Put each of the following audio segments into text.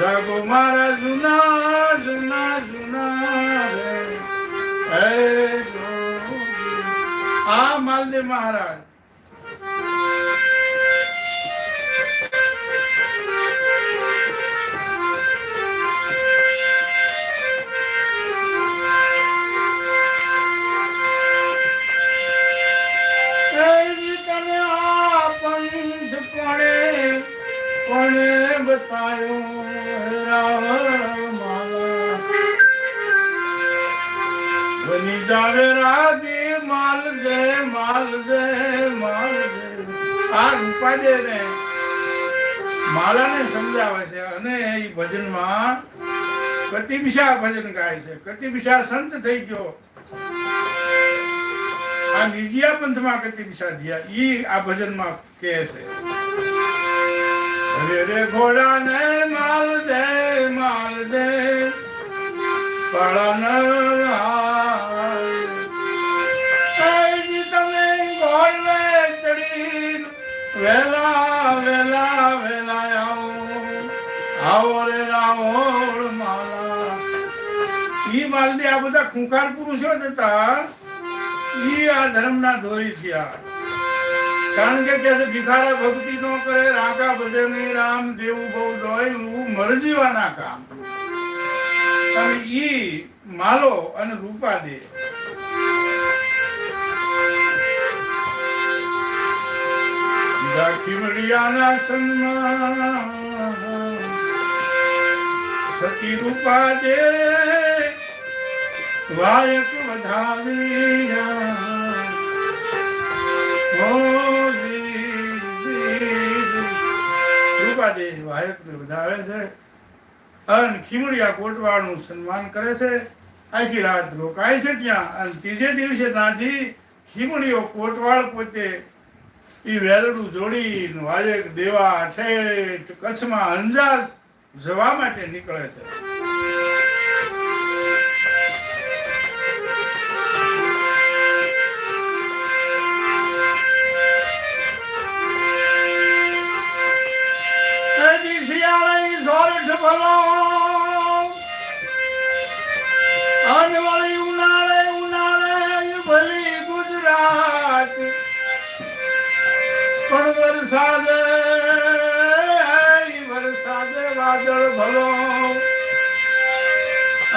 महाराजू आ मालदी महाराज पाणे पाणे बतायो માલાને સમજાવે છે અને એ ભજનમાં કતિબિશા ભજન ગાય છે. કતિબિશા સંત થઈ ગયો. આ નિજિયા પંથમાં કતિબિશા થયા. ઈ આ ભજનમાં કહે છે. રે ઘોડા ને માલ દે માલ દે. પળન તમે ઘોડવે ચડી વેલા વેલા વેલા આવો. આવો રે રાવણ માલા. ઈ માલદી આ બધા ખુંખાર પુરુષો હતા. ઈ આ ધર્મના ધોરી થયા. કારણ કે કે ભિખારા ભક્તિ નો કરે, રાકા ભજને રામ, દેવું બહુ દોયલું, મરજીવાના કામ. અને ઈ માલો અને રૂપા દે. ખીમડિયાના સન્માન સતી રૂપા દે. વાયક વધાવ્યા. રૂપાદેશ વાયક વધાવે છે અન ખીમડિયા કોટવાળનું સન્માન કરે છે આખી રાત રોકાય છે ત્યાં અને ત્રીજે દિવસે ત્યાંથી ખીમડીઓ કોટવાળ પોતે એ વેલડું જોડી વાયક દેવા ઠેઠ કચ્છમાં અંજાર જવા માટે નીકળે છે ભલો. અને ઉનાળે ઉનાળે ભલી ગુજરાત. પણ વરસાદ વરસાદ વાદળ ભલો.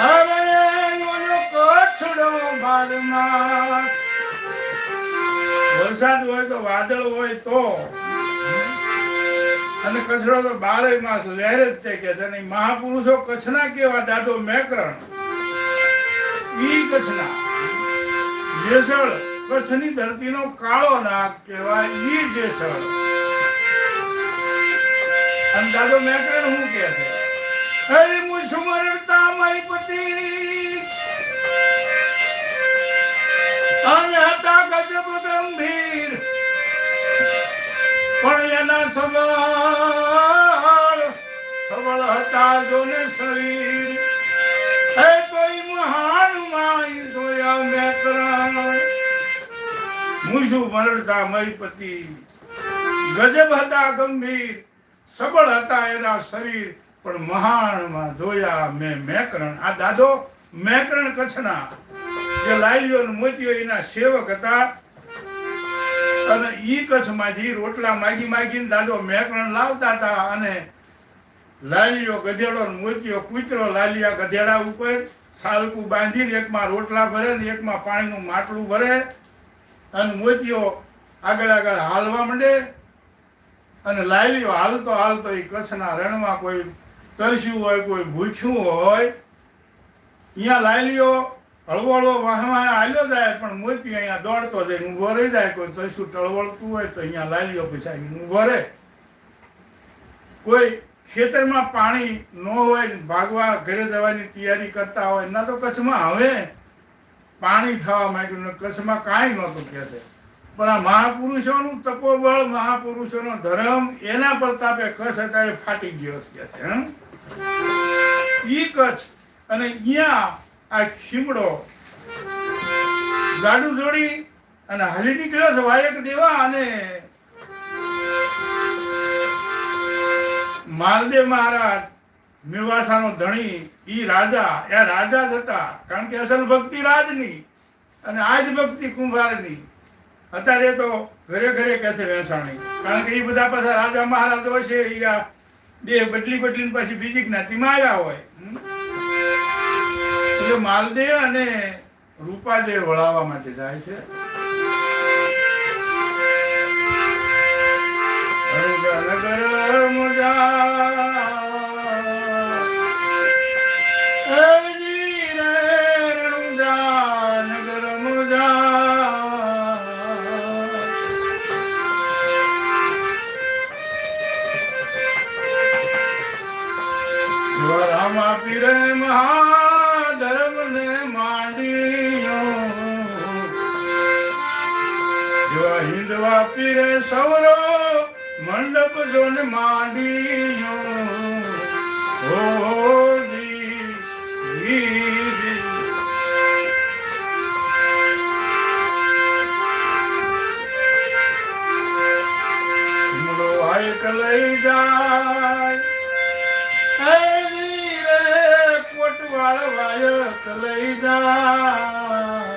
ઓલો કચ્છડો બારમાં વરસાદ હોય તો વાદળ હોય તો. અને કચરો તો બારે માસ લહેર જ છે કે છે મહાપુરુષો કચ્છના કેવા દાદો મેકરણ. ઈ કચ્છના. જેસળ, કચ્છની ધરતીનો કાળો નાગ કહેવાય ઈ જેસળ. અને દાદો મેકરણ હું કે છે? હરી મુસમરતા મહીપતિ અને સબળ હતા જોને શરીર. હે કોઈ મહાન માઈ જોયા મેકરણ મુશુ મરડતા મહીપતિ ગજબ હતા ગંભીર. સબળ હતા એના શરીર, પણ મહાણમાં જોયા મેં મેકરણ. આ દાદો મેકરણ કચ્છના. જે અને મોતીઓ એના સેવક હતા. અને ઈ કચ્છમાંથી રોટલા માગી માગીને દાદો મેકરણ લાવતા હતા અને લાલીઓ ગધેડો મોતીયો કૂતરો લાલિયા ગધેડા ઉપર સાલકું બાંધીને એકમાં રોટલા ભરે ને એકમાં પાણીનું માટલું ભરે અને મોતીઓ આગળ આગળ હાલવા માંડે અને લાયલીઓ હાલતો હાલતો એ કચ્છના રણમાં કોઈ તરસ્યું હોય, કોઈ ભૂખ્યું હોય અહીંયા લાયલીઓ હળવો હળવો વાહમાં હાલ્યો જાય પણ મોતી અહીંયા દોડતો જાય ઊભો રહી જાય, કોઈ તરસ્યું ટળવળતું હોય તો અહીંયા લાયલીઓ પછી ઊભો રહે. કોઈ ખેતરમાં પાણી ન હોય ભાગવા ઘરે જવાની તૈયારી કરતા હોય ના તો કચ્છમાં હવે પાણી થવા માંડ્યું ને કચ્છમાં કાંઈ નહોતું કહેતે પણ આ મહાપુરુષોનું તપોબળ, મહાપુરુષોનો ધર્મ, એના પ્રતાપે કચ્છ અત્યારે ફાટી ગયો છે? ઈ કચ્છ અને અહીંયા આ ખીમડો ગાડું જોડી અને હાલી નીકળ્યો છે વાયક દેવા અને માલદેવ મહારાજ, મેવાસાનો ધણી એ રાજા એ રાજા જ હતા. કારણ કે અસલ ભક્તિ રાજની અને આજ ભક્તિ કુંભારની. અત્યારે તો ઘરે ઘરે કહે છે વેસાણી. કારણ કે એ બધા પાછા રાજા મહારાજ હોય છે એ આ દેહ બદલી બદલીને પછી બીજી જ્ઞાતિમાં આવ્યા હોય. એટલે માલદેવ અને રૂપાદેવ વળાવવા માટે જાય છે. પીરે સૌરો મંડપ જોને માંડિયો. ઓ લઈ જાય. કોટવાળ વાયક લઈ જાય.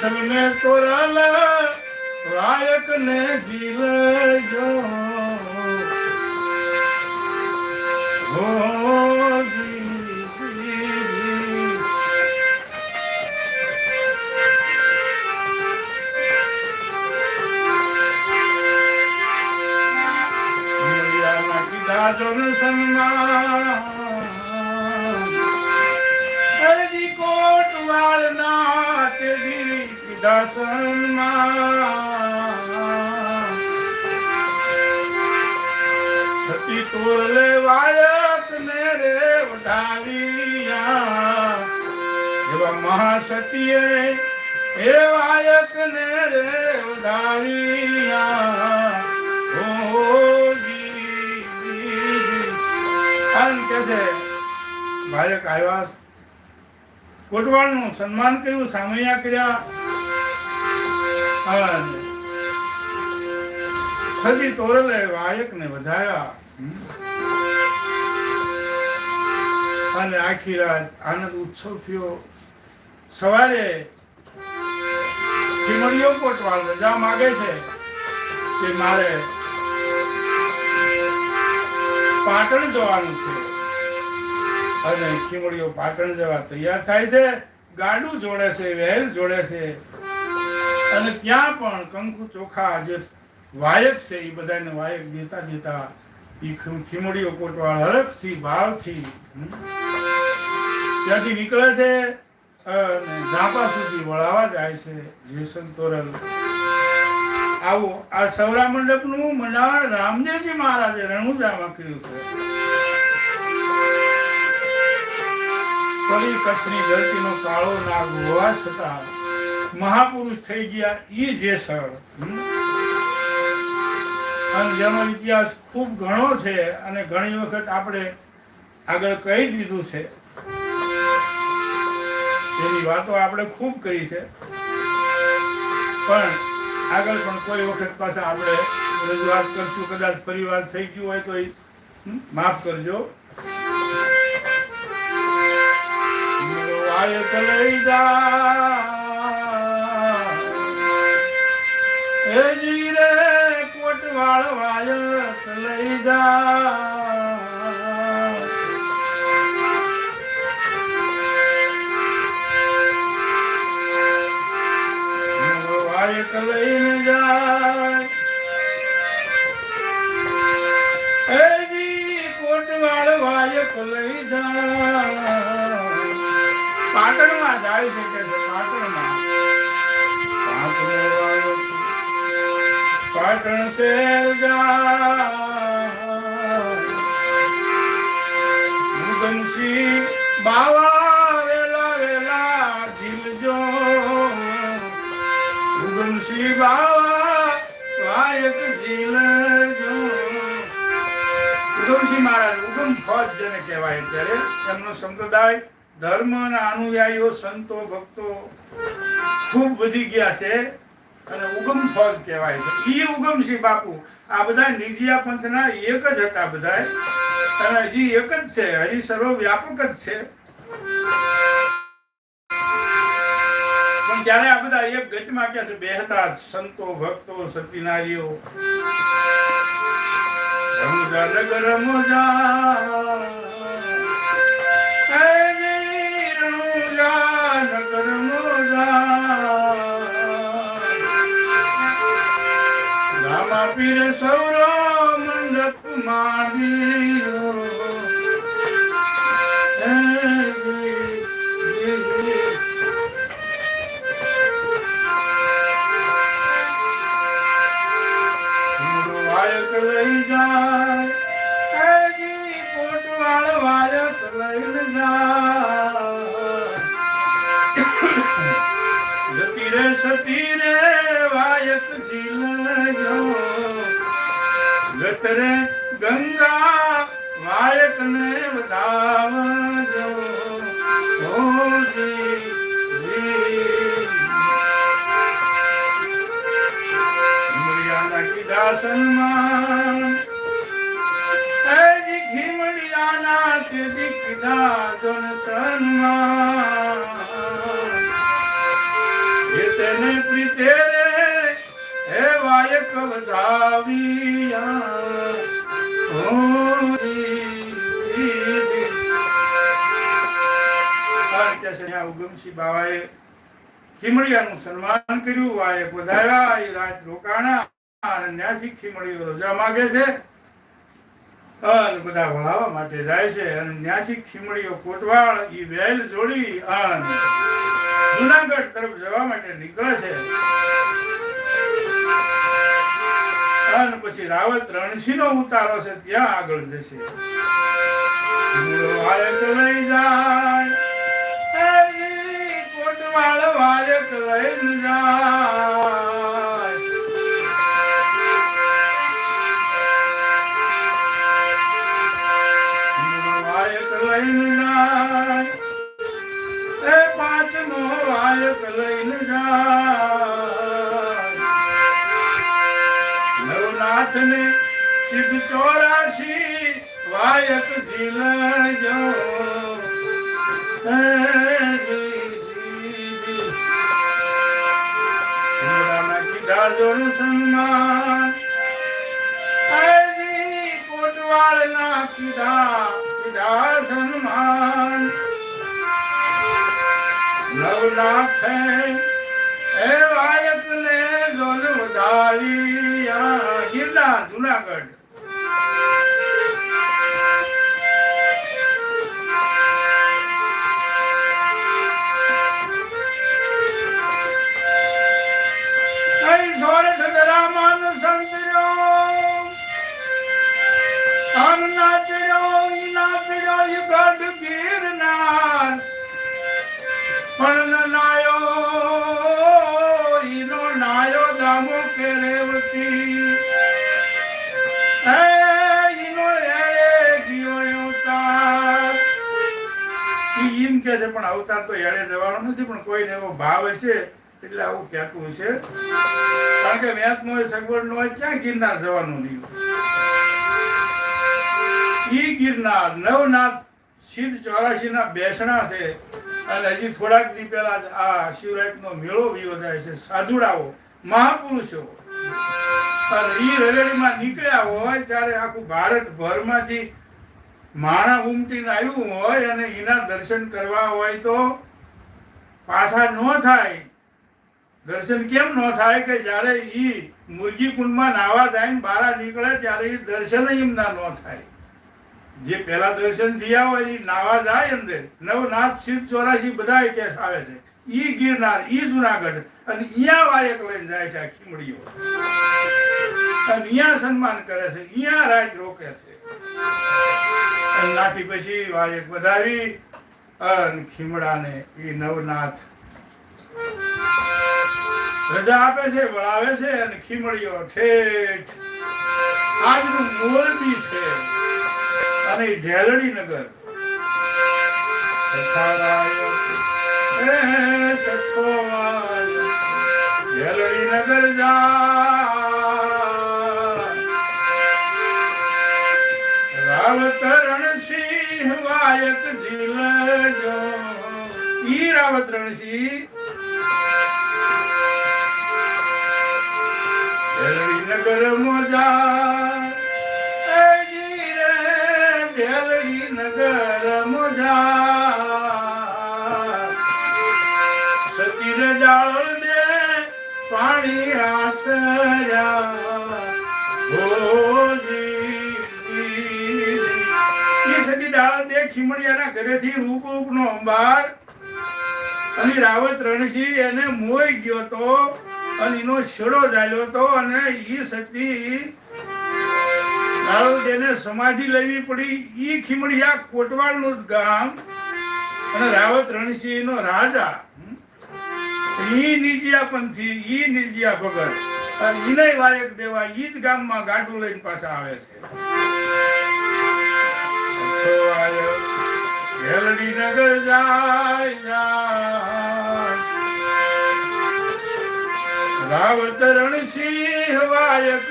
જેસલ ને તોરલ રાયક ને જીલ જો સન્માન કીધા સતી તોર વાયક ને રે વધાવિયા એવા મહાસતીએ એ વાયક ને રે વધાવિયા ઓ જી જી, જી. આમ કે છે ભાયક આવ્યા કોટવાળનું સન્માન કર્યું સામૈયા કર્યા. અને સદી વાયક ને વધાયા અને આખી રાત આનંદ ઉત્સવ થયો. સવારે ચીમડીઓ કોટવાળ રજા માગે છે કે મારે પાટણ જવાનું છે. અને ચીમડીઓ પાટણ જવા તૈયાર થાય છે. ગાડું જોડે છે, વહેલ જોડે છે. અને ત્યાં પણ કંકુ ચોખા જે વાયક છે, એ બધાને વાયક દેતા દેતા એ ખીમડીઓ કોટવાળ હરખથી, ભાવથી ત્યાંથી નીકળે છે અને ઝાંપા સુધી વળાવા જાય છે જેસન તોરલ. આવો, આ સૌરા મંડપનું મંડાણ રામદેવજી મહારાજે રણુજામાં કર્યું છે. પડી કચ્છની ધરતીનો કાળો નાગ હોવા છતાં મહાપુરુષ થઈ ગયા એ જે સરળ અને જેનો ઇતિહાસ ખૂબ ઘણો છે અને ઘણી વખત આપણે આગળ કહી દીધું છે. એની વાતો આપણે ખૂબ કરી છે. પણ આગળ પણ કોઈ વખત પાછા આપણે રજૂઆત કરશું, કદાચ પરિવાર થઈ ગયું હોય તો એ માફ કરજો. વાયક લઈ કોટવાળ વાયક લઈ જા. વાયક લઈને જાય. જી કોટવાળ લઈ જાય પાટણમાં જાય છે કે પાટણ. પાટણ શહેર મુગનસિંહ બાવા વેલા વેલા ઝીલજો મુગનસિંહ બાવા વાયક ઝીલજો ઉગમસિંહ મહારાજ, ઉગમ ફોજ જેને કહેવાય અત્યારે એમનો સંપ્રદાય ધર્મના અનુયાયીઓ, સંતો, ભક્તો ખૂબ વધી ગયા છે. અને ઉગમ ફળ કહેવાય છે. ઈ ઉગમસિંહ બાપુ. આ બધા નિજિયા પંથના એક જ હતા બધા અને હજી એક જ છે. હજી સર્વવ્યાપક જ છે. પણ જ્યારે આ બધા એક ગતિમાં કે છે? બેહતા સંતો, ભક્તો સતીનારીઓ હે જી પીર સૌરો મંડપ માંડીયો ગત રે ગંગા માયક ને બતાવ સન્માન હજી ખીમડિયાના તે દીકરા સન્માન ઉગમસિંહ બાવાએ ખીમડિયાનું સન્માન કર્યું, વાએ પધાર્યા, એ રાત રોકાણા, અને ખીમડીઓ રજા માગે છે. અને બધા વળાવવા માટે જાય છે, અને ત્યાંથી ખીમડીઓ કોટવાળ, ઈ વેલ જોડી, અને જુનાગઢ તરફ જવા માટે નીકળે છે. અને પછી રાવત રણસીનો ઉતારો છે, ત્યાં આગળ જશે. લઈ જાય કોટવાળ વાયક લઈને એ પાંચમો વાયક લઈને જાય. નવનાથ ને સિદ્ધ ચોરાશી વાયક જીલ કીધા જોડ સન્માન. કોટવાળ ના કીધા કીધા સન્માન. નવનાથ اے حیتنے جوڑو ڈھالیہ گلدن نگر کئی છે, પણ અવતાર તો એળે જવાનો નથી, પણ કોઈને એવો ભાવ છે એટલે આવું કહેતું છે. કારણ કે વેત નો સગવડ નો ક્યાં ગિરનાર જવાનું રહ્યું? ઈ ગિરનાર, નવનાથ સિદ્ધ ચોરાશી ના બેસણા છે. અને હજી થોડાક દી પહેલા આ શિવરાત નો મેળો યોજાય છે. સાધુડાઓ, મહાપુરુષો. અને ઈ રેલડીમાં નીકળ્યા હોય, ત્યારે આખું ભારત ભરમાંથી માણા ઉમટીને આવ્યું હોય અને એના દર્શન કરવા હોય તો પાછા ન થાય. દર્શન કેમ ન થાય કે જ્યારે એ મુરગી કુંડમાં નાવા જાય બારા નીકળે ત્યારે એ દર્શન એમના ન થાય. જે પહેલા દર્શન થયા હોય એ નાવા જાય અંદર. નવનાથ, શિવ ચોરાશી બધા કેસ આવે છે. ઈ ગિરનાર, ઈ જુનાગઢ અને અહીંયા વાયક લઈને જાય છે આ મળીઓ અને અહીંયા સન્માન કરે છે અહીંયા રાજ રોકે છે. અને પછી વાયક વધાવી અને ખીમડાને એ નવનાથ રજા આપે છે, વળાવે છે અને ખીમડીઓ ઠેઠ આજનું મોરબી છે. અને ઢેલડી નગર. ઢેલડી નગર જા. कल तरण सी हवायत जिल जो ईराव तरण सी नगर मोजा ખીમડિયાના ઘરેથી રૂપ રૂપનો અંબાર અને રાવત રણસિંહ એને મોઈ ગયો તો અને એનો છેડો ચાલ્યો તો અને એ શક્તિ નારદને સમાધિ લેવી પડી. એ ખીમડિયા કોટવાલનું જ ગામ અને રાવત રણસિંહ નો રાજા ઈ નિજિયા પંથી ઈ નિજિયા ભગત. અને ઈને વાયક દેવા ઈ જ ગામમાં ગાડું લઈને પાછા આવે છે. ભેલડી નગર જાય રાવ તરણ સિંહ વાયક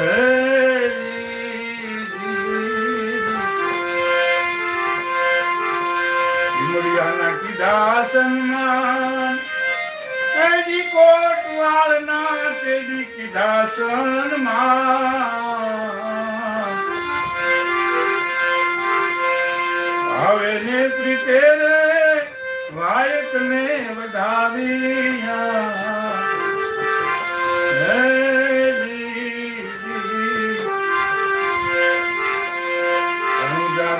હે જી, જી. કીધા સન્માન. એજી કોટવાળના તેજી કીધા સન્માન. હવે ને પ્રીતે રે વાયક ને વધાવ્યા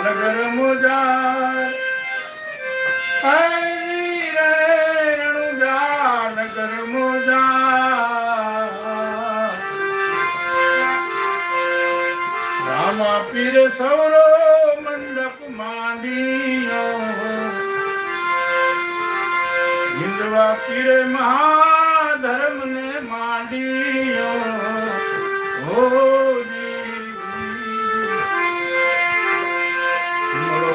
નગર મુજાર. હરી રે રણુજાનગર મોજાર. રામા પીર સૌરો હિંદવા પીર મહાધર્મ ને માંડીયો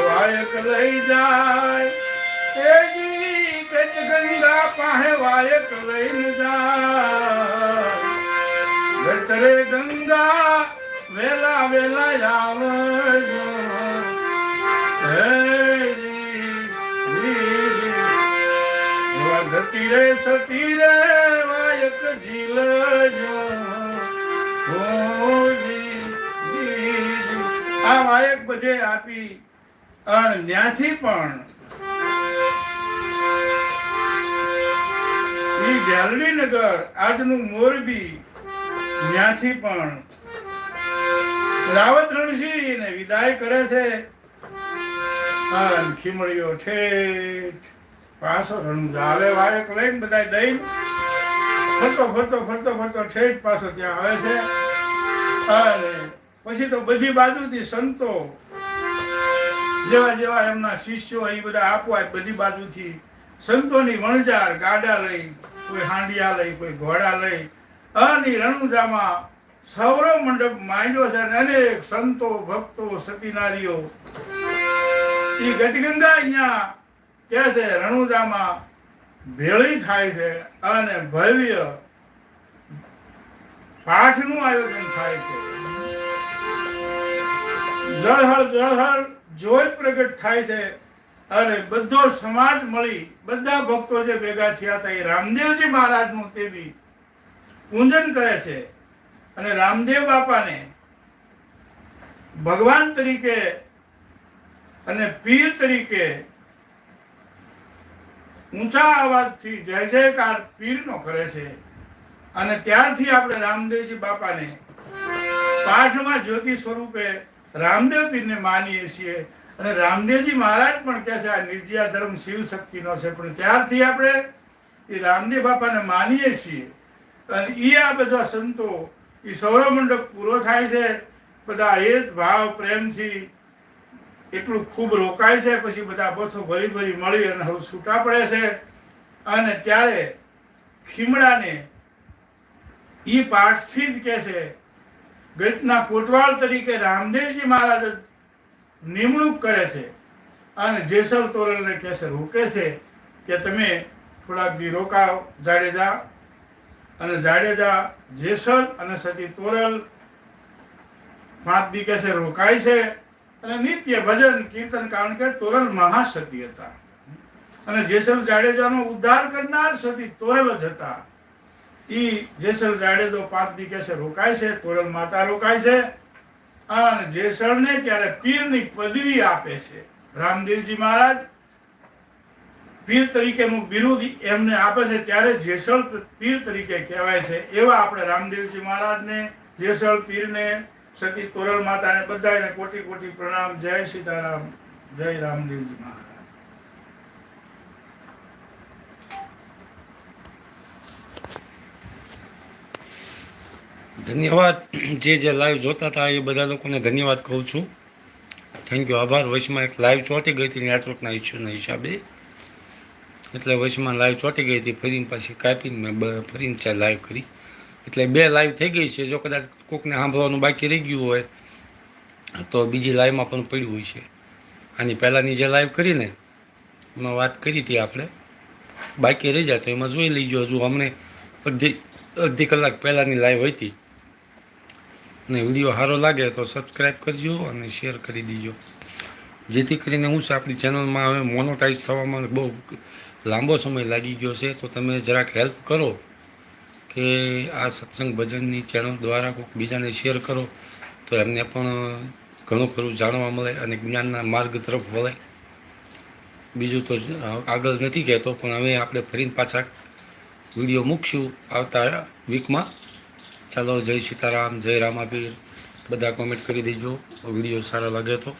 વાયક લઈ જાય એજી ગજ ગંગા પાહે વાયક લઈને જાય ગંગા વેલા વેલા આવજો ધરતી રે આપી પણ નગર આજનું મોરબી ન્યાથી પણ રાવત રણસિંહ ને વિદાય કરે છે. અને ખીમડીઓ પાછો રણુજા આવે વાયક લઈને બધા દઈ ફરતો ફરતો ફરતો ફરતો ઠેઠ પાછો ત્યાં પછી તો બધી બાજુથી સંતો જેવા જેવા એમના શિષ્યો એ બધા આપવા બધી બાજુથી સંતોની વણજાર ગાડા લઈ, કોઈ હાંડિયા લઈ, કોઈ ઘોડા લઈ. અને રણુજામાં સૌરવ મંડપ માંડ્યો છે અને અનેક સંતો, ભક્તો, સતીનારીઓ એ ગતિગંગા અહીંયા કે છે, રણુજામાં ભેળી થાય છે અને ભવ્ય પાઠનું આયોજન થાય છે. જળહળ જળહળ જોઈ પ્રગટ થાય છે અને બધો સમાજ મળી, બધા ભક્તો જે ભેગા થયા હતા એ રામદેવજી મહારાજનું તેવી પૂજન કરે છે. અને રામદેવ બાપાને ભગવાન તરીકે અને પીર તરીકે ઊંચા અવાજથી જય જયકાર પીરનો કરે છે. અને ત્યારથી આપણે રામદેવજી બાપાને પાઠમાં જ્યોતિ સ્વરૂપે રામદેવ પીરને માનીએ છીએ. અને રામદેવજી મહારાજ પણ કહે છે, આ નિર્જયા ધર્મ શિવ શક્તિનો છે. પણ ત્યારથી આપણે એ રામદેવ બાપાને માનીએ છીએ. અને એ આ બધા સંતો એ સૌરમંડપ પૂરો થાય છે. બધા હેત ભાવ પ્રેમથી એટલું ખૂબ રોકાય છે, પછી બધા બસો ભરી ભરી મળી અને હવે છૂટા પડે છે. અને ત્યારે ખીમડાને એ પાઠથી જ કહે છે, ગીતના કોટવાળ તરીકે રામદેવજી મહારાજ નિમણૂક કરે છે. અને જેસલ તોરલને કહે છે, રોકે છે કે તમે થોડાક દી રોકાવ જાડેજા. અને જાડેજા, જેસલ અને સતી તોરલ પાંચ દી કહે છે, રોકાય છે. અને નિત્ય ભજન, કીર્તન, કારણ કે તોરલ મહાસતી હતા. અને જેસલ જાડેજાનો ઉદ્ધાર કરનાર સતી તોરલ જ હતા. ઈ જેસલ જાડેજો પાંચ દી કે રોકાય છે, તોરલ માતા રોકાય છે. અને જેસલને ત્યારે પીરની પદવી આપે છે. રામદેવજી મહારાજ, પીર તરીકેનું બિરુદ એમને આપે છે. ત્યારે જેસલ પીર તરીકે કહેવાય છે. એવા આપણે રામદેવજી મહારાજને, જેસલ પીરને સતી તોરલ માતાને બધાને કોટી કોટી પ્રણામ. જય સીતારામ. જય રામદેવજી મહારાજ. ધન્યવાદ. જે જે લાઈવ જોતા હતા એ બધા લોકોને ધન્યવાદ કહું છું. થેન્ક યુ આભાર. વચમાં એક લાઈવ ચોંટી ગઈ હતી, નેટવર્કના ઇસ્યુના હિસાબે. એટલે વચમાં લાઈવ ચોંટી ગઈ હતી, ફરીને પાછી કાપીને મેં ફરીને ચા લાઈવ કરી. એટલે બે લાઈવ થઈ ગઈ છે. જો કદાચ કોકને સાંભળવાનું બાકી રહી ગયું હોય, તો બીજી લાઈવમાં પણ પડ્યું હોય છે. આની પહેલાંની જે લાઈવ કરીને એમાં વાત કરી હતી આપણે. બાકી રહી જાય તો એમાં જોઈ લઈજો હજુ અમને અડધી અડધી કલાક પહેલાંની લાઈવ હતી. અને વીડિયો સારો લાગે તો સબસ્ક્રાઈબ કરજો અને શેર કરી દીજો. જેથી કરીને હું છે આપણી ચેનલમાં હવે મોનોટાઈઝ થવામાં બહુ લાંબો સમય લાગી ગયો છે. તો તમે જરાક હેલ્પ કરો. કે આ સત્સંગ ભજનની ચેનલ દ્વારા કોઈક બીજાને શેર કરો, તો એમને પણ ઘણું ખરું જાણવા મળે અને જ્ઞાનના માર્ગ તરફ વળે. બીજું તો આગળ નથી કહેતો, પણ હવે આપણે ફરીને પાછા વીડિયો મૂકશું આવતા વીકમાં. ચાલો જય સીતારામ, જય રામાપીર. બધા કોમેન્ટ કરી દેજો. વીડિયો સારો લાગે તો.